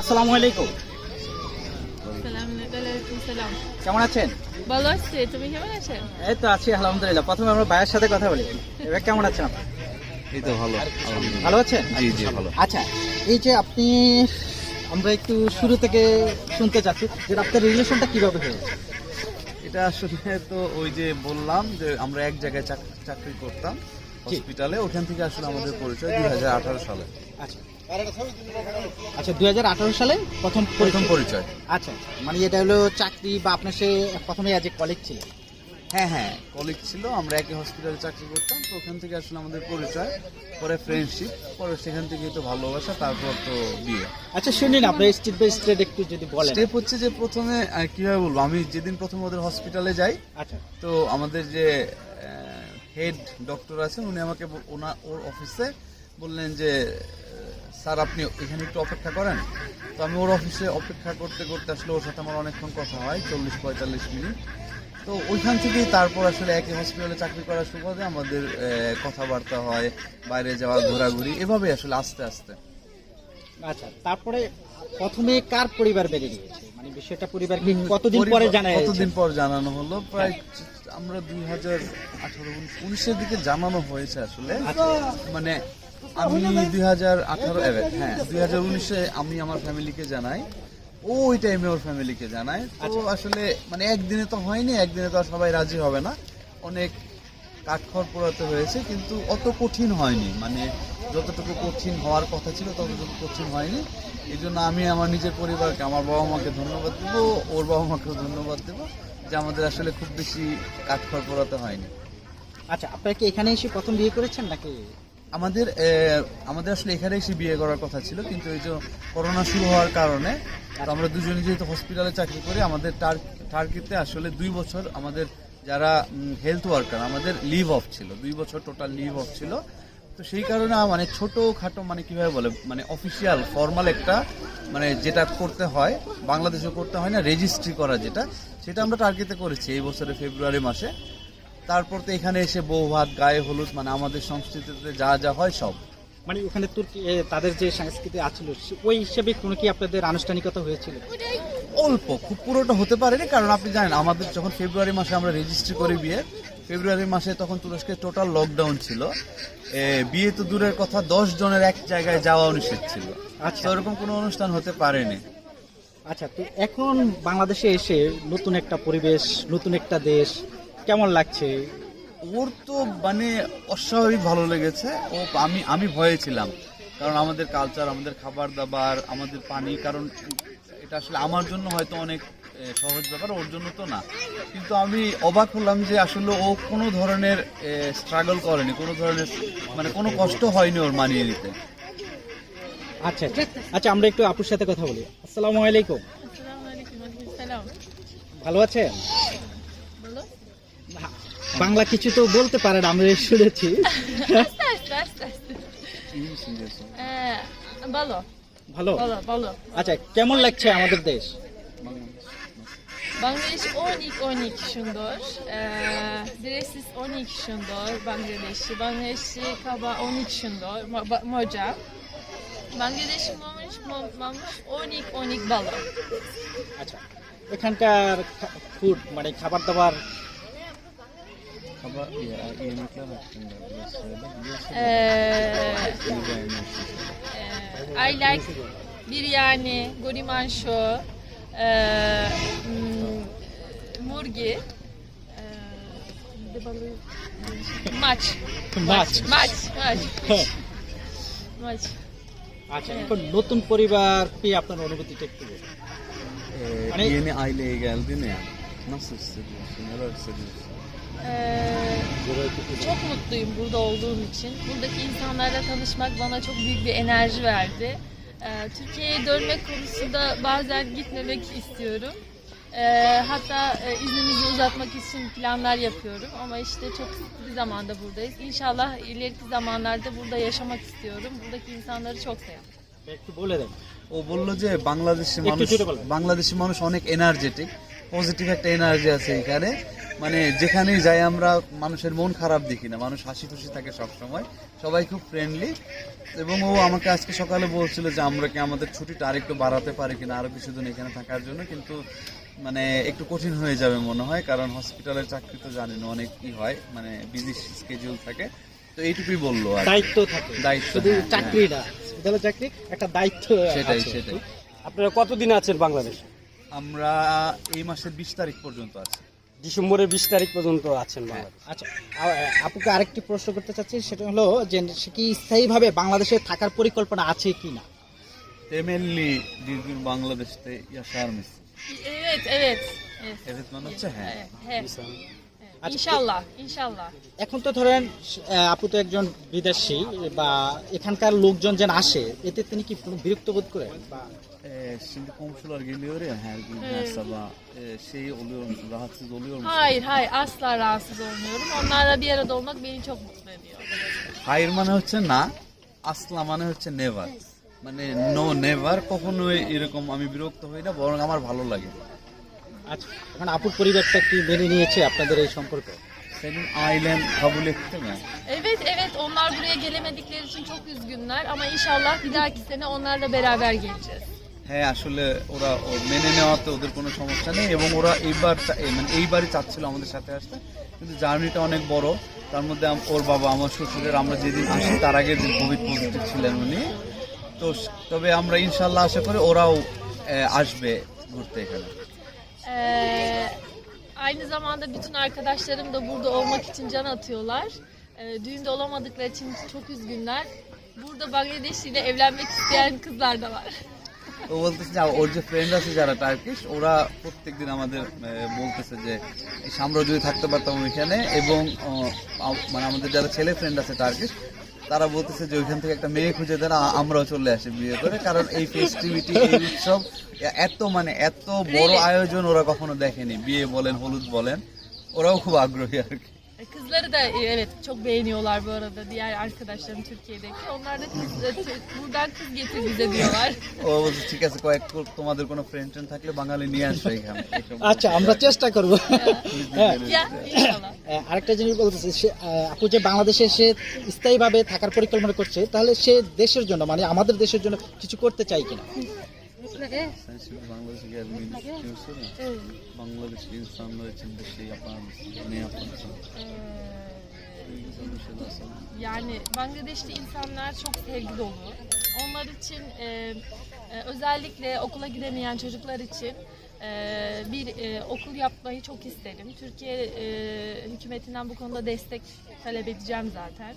আসসালামু আলাইকুম। কেমন আছেন? ভালো আছি তুমি কেমন আছো? এই তো আছি আলহামদুলিল্লাহ। প্রথমে আমরা ভাইয়ের সাথে কথা বলি। এবার কেমন আছেন আপনি? এই তো ভালো ভালো আছেন? জি জি ভালো। আচ্ছা এই যে আপনি আমরা একটু শুরু থেকে শুনতে চাচ্ছি যে আপনার রিলেশনটা কীভাবে হয়েছে এটা আসলে তো ওই যে বললাম যে আমরা এক জায়গায় চাকরি করতাম হসপিটালে ওখান থেকে আসলে আমাদের পরিচয় দুই হাজার আঠারো সালে। আচ্ছা। আচ্ছা দুই আঠারো সালে প্রথম প্রথম পরিচয়। আচ্ছা মানে এটা হলো চাকরি বা আপনার সে প্রথমে আজ কলিগ ছিল হ্যাঁ হ্যাঁ। কলিগ ছিল আমরা একই হসপিটালে চাকরি করতাম তো ওখান থেকে আসলে আমাদের পরিচয় পরে ফ্রেন্ডশিপ পরে সেখান থেকে তো ভালোবাসা তারপর তো বিয়ে। আচ্ছা শুনুন আপনার স্টেট বাই স্টেট একটু যদি বলেন। স্টেপ হচ্ছে যে প্রথমে কীভাবে বলব আমি যেদিন প্রথম ওদের হসপিটালে যাই আচ্ছা। তো আমাদের যে হেড ডক্টর আছেন উনি আমাকে ওনা- ওর অফিসে বললেন যে স্যার আপনি এখানে একটু অপেক্ষা করেন। তো আমি ওর অফিসে অপেক্ষা করতে করতে আসলে ওর সাথে আমার অনেকক্ষণ কথা হয় চল্লিশ পঁয়তাল্লিশ মিনিট। তো ওইখান থেকেই তারপর আসলে একই হসপিটালে চাকরি করার সুবাদে আমাদের কথাবার্তা হয় বাইরে যাওয়া ঘোরাঘুরি এভাবে আসলে আস্তে আস্তে। আচ্ছা তারপরে প্রথমে কার পরিবার বেড়ে গিয়েছে মানে বিষয়টা পরিবারকে কতদিন পরে জানা কতদিন পর জানানো হলো? প্রায় আমরা দুই হাজার আঠারো উনিশের দিকে জানানো হয়েছে আসলে। মানে আমি দুই হাজার আঠারো হ্যাঁ দুই হাজার উনিশে আমি আমার ফ্যামিলিকে জানাই। ওই টাইমে ওর ফ্যামিলিকে জানায়। তো আসলে মানে একদিনে তো হয়নি একদিনে তো সবাই রাজি হবে না। অনেক কাঠখড় পোড়াতে হয়েছে কিন্তু অত কঠিন হয়নি। মানে যতটুকু কঠিন হওয়ার কথা ছিল ততটুকু কঠিন হয়নি। এই জন্য আমি আমার নিজের পরিবারকে আমার বাবা মাকে ধন্যবাদ দেবো ওর বাবা মাকেও ধন্যবাদ দেবো যে আমাদের আসলে খুব বেশি কাঠখড় পোড়াতে হয়নি। আচ্ছা আপনারা কি এখানে এসে প্রথম বিয়ে করেছেন নাকি? আমাদের আমাদের আসলে এখানে এসে বিয়ে করার কথা ছিল, কিন্তু এই যে করোনা শুরু হওয়ার কারণে আমরা দুজনে যেহেতু হসপিটালে চাকরি করি, আমাদের টার- টার্কিতে আসলে দুই বছর আমাদের যারা হেলথ ওয়ার্কার আমাদের লিভ অফ ছিল, দুই বছর টোটাল লিভ অফ ছিল। তো সেই কারণে মানে ছোট খাটো মানে কীভাবে বলে মানে অফিসিয়াল ফর্মাল একটা মানে যেটা করতে হয় বাংলাদেশে করতে হয় না রেজিস্ট্রি করা যেটা, সেটা আমরা টার্কিতে করেছি এই বছরের ফেব্রুয়ারি মাসে। তারপর তো এখানে এসে বউ ভাত গায়ে হলুদ মানে আমাদের সংস্কৃতিতে যা যা হয় সব। মানে ওখানে তুর্কি তাদের যে সংস্কৃতি আছিল ওই হিসেবে কোনো কি আপনাদের আনুষ্ঠানিকতা হয়েছিল? অল্প খুব পুরোটা হতে পারেনি কারণ আপনি জানেন আমাদের যখন ফেব্রুয়ারি মাসে আমরা রেজিস্ট্রি করি বিয়ে ফেব্রুয়ারি মাসে তখন তুরস্কে টোটাল লকডাউন ছিল। বিয়ে তো দূরের কথা দশ জনের এক জায়গায় যাওয়া নিষেধ ছিল। আচ্ছা। ওরকম কোনো অনুষ্ঠান হতে পারেনি। আচ্ছা তো এখন বাংলাদেশে এসে নতুন একটা পরিবেশ নতুন একটা দেশ কেমন লাগছে? ওর তো মানে অস্বাভাবিক ভালো লেগেছে। ও আমি আমি ভয়ে ছিলাম। কারণ আমাদের কালচার আমাদের খাবার দাবার আমাদের পানি কারণ এটা আসলে আমার জন্য হয়তো অনেক সহজ ব্যাপার ওর জন্য তো না। কিন্তু আমি অবাক হলাম যে আসলে ও কোনো ধরনের স্ট্রাগল করেনি কোনো ধরনের মানে কোনো কষ্ট হয়নি ওর মানিয়ে নিতে। আচ্ছা আচ্ছা। আচ্ছা আমরা একটু আপুর সাথে কথা বলি। আসসালামু আলাইকুম। ভালো আছেন. বাংলা কিছু তো বলতে পারে না আমি শুনেছি। হ্যাঁ, ভালো? আচ্ছা কেমন লাগছে আমাদের দেশ? বাংলাদেশ অনেক অনেক সুন্দর। ড্রেসেস অনেক সুন্দর বাংলাদেশ। বাংলাদেশে খাবার অনেক সুন্দর মজা। বাংলাদেশ মানুষ অনেক অনেক ভালো। আচ্ছা এখানকার ফুড মানে খাবার দাবার Hava ya, yemekler hakkında biraz söyle. Biliyorsun Ee, I like biryani, gorimanşo, ee, mm, murgi, ee, bir de balığı- maç, much maç, maç, maç. আচ্ছা এখন নতুন পরিবার পেয়ে আপনার অনুভূতিটা একটু বলুন। Ee, Hani- yeni aileye geldin ya. Nasıl hissediyorsun? Neler hissediyorsun? Ee, çok mutluyum burada olduğum için. Buradaki insanlarla tanışmak bana çok büyük bir enerji verdi. Ee, Türkiye'ye dönmek konusunda bazen gitmemek istiyorum. Ee, hatta e, iznimizi uzatmak için planlar yapıyorum. Ama işte çok kısıtlı bir zamanda buradayız. İnşallah ileriki zamanlarda burada yaşamak istiyorum. Buradaki insanları çok seviyorum. একটু বলে দেন ও বললো যে বাংলাদেশি একটু মানুষ ছোট বলেন। বাংলাদেশি মানুষ অনেক এনার্জেটিক পজিটিভ একটা এনার্জি আছে এখানে মানে যেখানেই যাই আমরা মানুষের মন খারাপ দেখি না। মানুষ হাসি খুশি থাকে সবসময়। সবাই খুব ফ্রেন্ডলি এবং ও আমাকে আজকে সকালে বলছিল যে আমরা কি আমাদের ছুটিটা আরেকটু বাড়াতে পারি কিনা? আরও কিছুদিন এখানে থাকার জন্য। কিন্তু মানে একটু কঠিন হয়ে যাবে মনে হয়। কারণ হসপিটালের চাকরি তো জানেন অনেক কি হয়। মানে বিজি স্কেজিউল থাকে। তো এইটুকুই বলল আর দায়িত্ব থাকে। দায়িত্ব, শুধু হ্যাঁ, চাকরি না চাকরি একটা দায়িত্ব সেটাই। সেটাই। আপনারা কতদিন আছেন বাংলাদেশে? আমরা এই মাসের বিশ তারিখ পর্যন্ত আছি। ডিসেম্বরের বিশ তারিখ পর্যন্ত আছেন বাংলাদেশে। আচ্ছা। আপুকে আরেকটি প্রশ্ন করতে চাচ্ছি সেটা হলো যে সে কি স্থায়ীভাবে বাংলাদেশে থাকার পরিকল্পনা আছে কি না? মানে হচ্ছে হ্যাঁ। Evet. আচ্ছা, İnşallah, inşallah. এখন তো ধরেন আপু তো একজন বিদেশি বা এখানকার লোকজন যেন আসে এতে তিনি কি বিরক্ত বোধ করেন? বা Ee, şimdi komşular geliyor ya her gün her sabah ee, şey oluyor musun rahatsız oluyor musun? Hayır, hayır. Asla rahatsız olmuyorum. Onlarla bir arada olmak beni çok mutlu ediyor. হাইর মানে হচ্ছে না আসলা মানে হচ্ছে নেভার মানে নো নেভার কখনোই এরকম আমি বিরক্ত হই না বরং আমার ভালো লাগে আচ্ছা এখন আপুর পরিবারটা কি মেনে নিয়েছে আপনাদের এই সম্পর্ক Senin ailen kabul etti mi? Evet, evet. Onlar buraya gelemedikleri için çok üzgünler. Ama inşallah bir dahaki sene onlarla beraber geleceğiz. হ্যাঁ আসলে ওরা ও মেনে নেওয়াতে ওদের কোনো সমস্যা নেই এবং ওরা এইবার চা- এই মানে এইবারই চাচ্ছিল আমাদের সাথে আসতে কিন্তু জার্নিটা অনেক বড় তার মধ্যে আম- ওর বাবা আমার শ্বশুরের আমরা যেদিন আসি তার aগে দিন কোভিড পজিটিভ ছিলেন উনি তো স- তবে আমরা ইনশাল্লাহ আশা করি ওরাও আহ, আসবে ঘুরতে এখানে Ee, aynı zamanda bütün arkadaşlarım da burada olmak için can atıyorlar. Ee, düğünde olamadıkları için çok üzgünler. Burada Bangladeşli ile evlenmek isteyen kızlar da var. তো বলতেছে যে ওর যে ফ্রেন্ড আছে যারা টার্কিশ ওরা প্রত্যেকদিন আমাদের বলতেছে যে আমরা যদি থাকতে পারতাম ওইখানে এবং মানে আমাদের যারা ছেলে ফ্রেন্ড আছে টার্কিশ তারা বলতেছে যে ওইখান থেকে একটা মেয়ে খুঁজে দেন আমরাও চলে আসি বিয়ে করে। কারণ এই ফেস্টিভিটি এই উৎসব এত মানে এত বড় আয়োজন ওরা কখনো দেখেনি। বিয়ে বলেন হলুদ বলেন ওরাও খুব আগ্রহী আর কি। Kızları da e, evet çok beğeniyorlar bu arada diğer arkadaşlarım Türkiye'deki. Onlar da kız, e, buradan kız getir bize diyorlar. ও বলছে ঠিক আছে কয়েক তোমাদের কোনো ফ্রেন্ড ট্রেন্ড থাকলে বাঙালি নিয়ে আসবে এখানে আচ্ছা আমরা চেষ্টা করব হ্যাঁ. আহ, আরেকটা জিনিস বলতেছি সে আপু যে বাংলাদেশে সে স্থায়ীভাবে থাকার পরিকল্পনা করছে তাহলে সে দেশের জন্য মানে আমাদের দেশের জন্য কিছু করতে চাই kiনা Sen şimdi Bangladeş'e gelmeyi düşünüyorsun ya. Evet. Bangladeş insanlar için bir şey yapar mısın? Ne yaparsın? Ee. Yani Bangladeşli insanlar çok sevgi dolu. Onlar için e, e, özellikle okula gidemeyen çocuklar için e, bir e, okul yapmayı çok isterim. Türkiye e, hükümetinden bu konuda destek talep edeceğim zaten.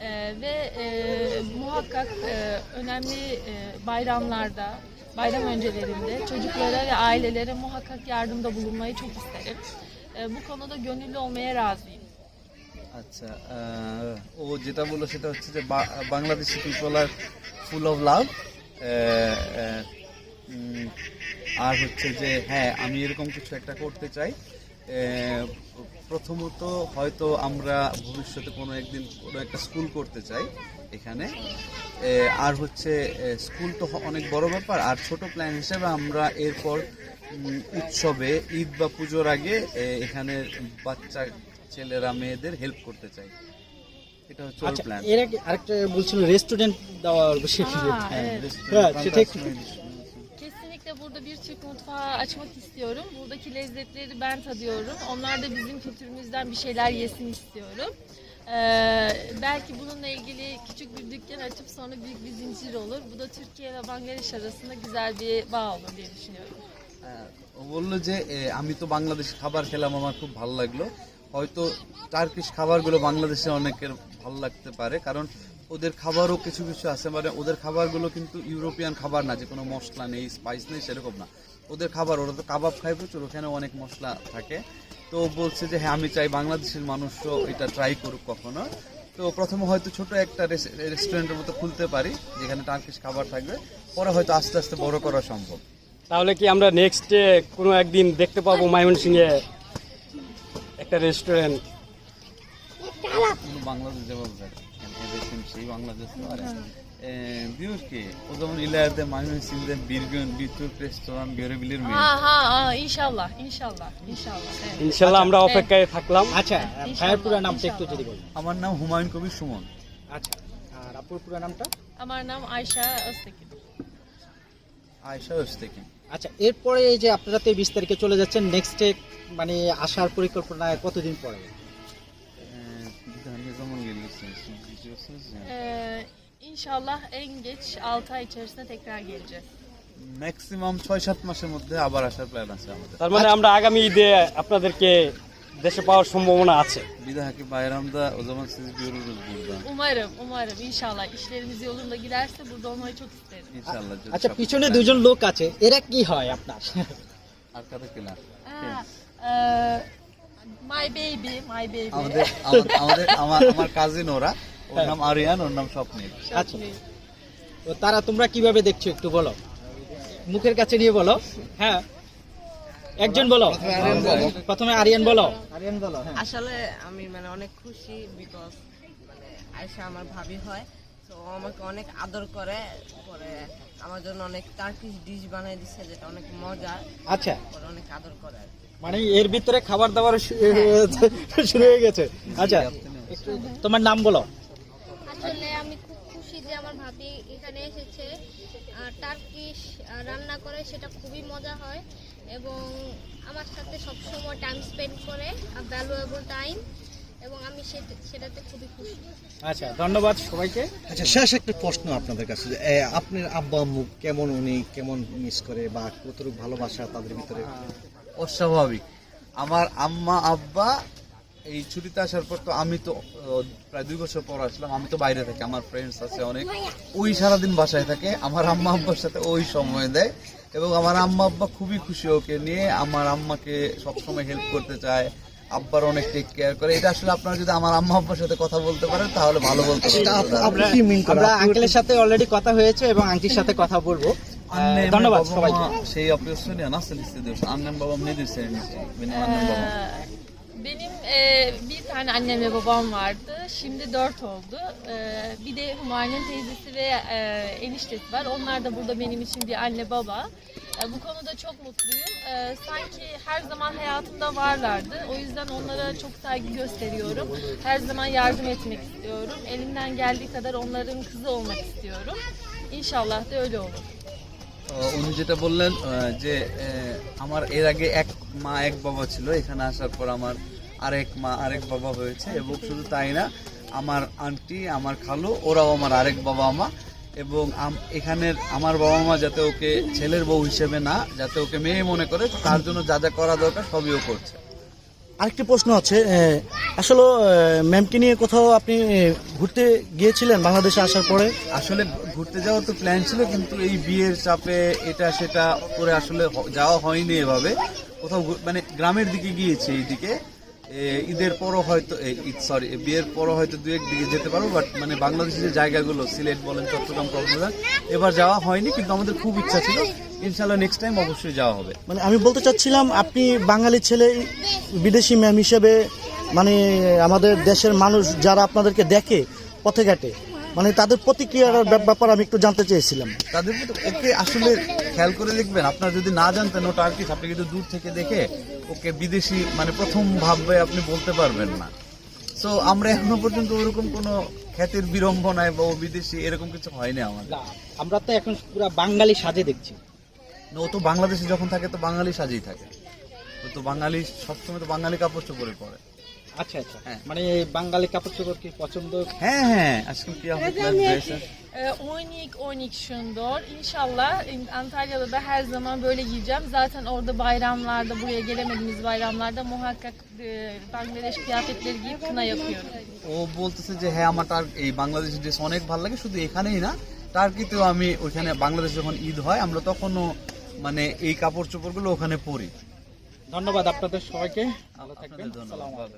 E, ve e, muhakkak e, önemli e, bayramlarda, bayram öncelerinde çocuklara ve ailelere muhakkak yardımda bulunmayı çok isterim. E, bu konuda gönüllü olmaya razıyım. আচ্ছা আহ, ও যেটা বললো সেটা হচ্ছে যে বা- Bangladeshi people are full of love আর হচ্ছে যে হ্যাঁ আমি এরকম কিছু একটা করতে চাই আহ, প্রথমত হয়তো আমরা ভবিষ্যতে কোনো একদিন কোনো একটা স্কুল করতে চাই এখানে। আর হচ্ছে স্কুল তো অনেক বড় ব্যাপার। আর ছোট প্ল্যান হিসেবে আমরা এরপর উৎসবে ঈদ বা পুজোর আগে এখানে বাচ্চা ছেলেরা মেয়েদের হেল্প করতে চাই। এটা হচ্ছে আচ্ছা প্ল্যান এর আগে আরেকটা বলছিল রেস্টুরেন্ট দেওয়ার বিষয়ে Aa, burada bir Türk mutfağı açmak istiyorum. Buradaki lezzetleri ben tadıyorum. Onlar da bizim kültürümüzden bir şeyler yesin istiyorum. Ee, belki bununla ilgili küçük bir dükkan açıp sonra büyük bir zincir olur. Bu da Türkiye ve Bangladeş arasında güzel bir bağ olur diye düşünüyorum. হ্যাঁ, ও বললো যে এ, আমি তো বাংলাদেশি খাবার খেলাম আমার খুব ভালো লাগলো হয়তো টার্কিশ খাবারগুলো বাংলাদেশে অনেকের ভালো লাগতে পারে কারণ ওদের খাবারও কিছু কিছু আছে মানে ওদের খাবারগুলো কিন্তু ইউরোপিয়ান খাবার না যে কোনো মশলা নেই স্পাইস নেই সেরকম না। ওদের খাবার ওরা তো কাবাব খায় প্রচুর ওখানে অনেক মশলা থাকে। তো বলছে যে হ্যাঁ আমি চাই বাংলাদেশের মানুষও এটা ট্রাই করুক কখনো। তো প্রথমে হয়তো ছোট একটা রেস্টুরেন্টের মতো খুলতে পারি যেখানে টার্কিশ খাবার থাকবে। পরে হয়তো আস্তে আস্তে বড় করা সম্ভব। তাহলে কি আমরা নেক্সট কোনো একদিন দেখতে পাবো ময়মনসিংহে একটা restaurant Bangladesh Bangladeş şey Bangladeş'te var ya. Ee, diyor ki o zaman ileride Maymunsin'de bir gün bir Türk restoran görebilir miyim? Ha ha ha inşallah inşallah inşallah. Evet. ইনশাল্লাহ আমরা অপেক্ষায় থাকলাম আচ্ছা ইনশাআল্লাহ, ভাইয়ের পুরো নামটা একটু। যদি বলেন আমার নাম হুমায়ুন কবির সুমন আচ্ছা আর আপুর পুরো নামটা আমার নাম আয়শা ওস্তেকিন আয়শা ওস্তেকিন আচ্ছা এরপরে এই যে আপনারা তো বিশ তারিখে চলে যাচ্ছেন নেক্সটে মানে আসার পরিকল্পনা kotudin পরে inşallah en geç 6 ay içerisinde tekrar geleceğiz. Maximum ছয় সাত মাসের মধ্যে আবার আসার প্ল্যান আছে আমাদের তার মানে আমরা আগামী ঈদে আপনাদেরকে দেশে পাওয়ার সম্ভাবনা আছে Bir dahaki bayramda o zaman sizi görürüz burada. Umarım, umarım inşallah işlerimiz yolunda giderse burada olmayı çok isterim. İnşallah. যদি আচ্ছা সব পিছনে দুজন লোক আছে এরা কি হয় আপনার Arkadakiler. Aa, eee, my baby, my baby. আমাদের আমার- আমাদের আমার আমার কাজিন ওরা ওর নাম আরিয়ান ওর নাম স্বপ্নিল আচ্ছা তো তারা তোমরা কীভাবে দেখছ একটু বলো মুখের কাছে নিয়ে বলো হ্যাঁ একজন বলো প্রথমে আরিয়ান বলো আরিয়ান বলো হ্যাঁ আসলে আমি মানে অনেক খুশি বিকজ মানে আয়সা আমার ভাবি হয় তো আমাকে অনেক আদর করে পরে আমার জন্য অনেক টার্কিশ ডিশ বানিয়ে দিচ্ছে যেটা অনেক মজার আচ্ছা অনেক আদর করে মানে এর ভিতরে খাবার দাবার শুরু হয়ে গেছে আচ্ছা তোমার নাম বলো আসলে আমি খুব খুশি যে আমার ভাবি এখানে এসেছে। টার্কিশ রান্না করে সেটা খুবই মজা হয়। এবং আমার সাথে সবসময় টাইম স্পেন্ড করে ভ্যালুয়েবল টাইম এবং আমি সেটাতে খুবই খুশি। আচ্ছা ধন্যবাদ সবাইকে। আচ্ছা শেষ একটা প্রশ্ন আপনাদের কাছে। যে, আপনার আব্বা আম্মু কেমন উনি কেমন মিস করে বা কতটুকু ভালোবাসা তাদের ভিতরে? অস্বাভাবিক। আমার আম্মা আব্বা এই ছুটিতে আসার পর তো আমি তো প্রায় দুই বছর পর আসলাম। আমি তো বাইরে থাকি আমার ফ্রেন্ডস আছে অনেক। ওই সারাদিন বাসায় থাকে আমার আম্মা আব্বার সাথে ওই সময় দেয়। এবং আমার আম্মা আব্বা খুবই খুশি ওকে নিয়ে আমার আম্মাকে সবসময় হেল্প করতে চায় আব্বার অনেক টেক কেয়ার করে। এটা আসলে আপনারা যদি আমার আম্মা আব্বার সাথে কথা বলতে পারেন তাহলে ভালো বলতে পারেন মিন আমরা আঙ্কেলের সাথে অলরেডি কথা হয়েছে এবং আন্টির সাথে কথা বলব। ধন্যবাদ সবাইকে। babama şey yapıyorsun ya nasıl hissediyorsun? Annem babam nedir senin için? Benim annem babam. Ee, benim eee, bir tane annem ve babam vardı. Şimdi dört oldu. Ee, bir de Humayun'un teyzesi ve eee, eniştesi var. Onlar da burada benim için bir anne baba. Ee, bu konuda çok mutluyum. Ee, sanki her zaman hayatımda varlardı. O yüzden onlara çok saygı gösteriyorum. Her zaman yardım etmek istiyorum. Elimden geldiği kadar onların kızı olmak istiyorum. İnşallah da öyle olur. আহ, উনি যেটা বললেন আহ, যে আহ, আমার এর আগে এক মা এক বাবা ছিল এখানে আসার পর আমার আরেক মা আরেক বাবা হয়েছে এবং শুধু তাই না আমার আন্টি আমার খালু ওরাও আমার আরেক বাবা মা এবং এখানের আমার বাবা মা যাতে ওকে ছেলের বউ হিসেবে না যাতে ওকে মেয়ে মনে করে তার জন্য যা যা করা দরকার সবই ও করছে। আরেকটি প্রশ্ন আছে আসলে ম্যামকে নিয়ে কোথাও আপনি ঘুরতে গিয়েছিলেন বাংলাদেশে আসার পরে? আসলে ঘুরতে যাওয়ার তো প্ল্যান ছিল কিন্তু এই বিয়ের চাপে এটা সেটা করে আসলে যাওয়া হয়নি এভাবে। কোথাও মানে গ্রামের দিকে গিয়েছি এইদিকে। ঈদের পরও হয়তো ঈদ সরি বিয়ের পরও হয়তো দু এক দিকে যেতে পারব বাট মানে বাংলাদেশের যে জায়গাগুলো সিলেট বলেন চট্টগ্রাম কক্সবাজার এবার যাওয়া হয়নি কিন্তু আমাদের খুব ইচ্ছা ছিল ইনশাল্লাহ নেক্সট টাইম অবশ্যই যাওয়া হবে। মানে আমি বলতে চাচ্ছিলাম আপনি বাঙালি ছেলে বিদেশি ম্যাম হিসেবে মানে আমাদের দেশের মানুষ যারা আপনাদেরকে দেখে পথে ঘাটে মানে তাদের প্রতিক্রিয়ার ব্যাপ- ব্যাপার আমি একটু জানতে চেয়েছিলাম। তাদের ওকে আসলে খেয়াল করে দেখবেন আপনার যদি না জানতেন ওটা আর কি আপনি কিন্তু দূর থেকে দেখে ওকে বিদেশি মানে প্রথম ভাববে আপনি বলতে পারবেন না। সো আমরা এখনও পর্যন্ত ওরকম কোনো খ্যাতির বিড়ম্বনায় বা ও বিদেশি এরকম কিছু হয়নি আমাদের। আমরা তো এখন পুরো বাঙালি সাজে দেখছি। ও তো বাংলাদেশে যখন থাকে তো বাঙালি সাজেই থাকে। ও তো বাঙালি সবসময় তো বাঙালি কাপড় চোপড়ে পরে। আচ্ছা আচ্ছা হ্যাঁ। মানে বাঙালি কাপড় চোপড় কি পছন্দ হ্যাঁ হ্যাঁ আজকাল কি আপনার dress Ee, 12 12 şundor. İnşallah in- Antalya'da da her zaman böyle giyeceğim. Zaten orada bayramlarda, buraya gelemediğimiz bayramlarda muhakkak e, Bangladeş kıyafetleri giyip kına yapıyorum. ও বলতেছে যে হ্যাঁ আমার টার এই বাংলাদেশের ড্রেস অনেক ভালো লাগে শুধু এখানেই না টার্কিতেও আমি ওইখানে বাংলাদেশ যখন ঈদ হয় আমরা তখনও মানে এই কাপড় চোপড়গুলো ওখানে পরি ধন্যবাদ আপনাদের সবাইকে ভালো থাকবেন ধন্যবাদ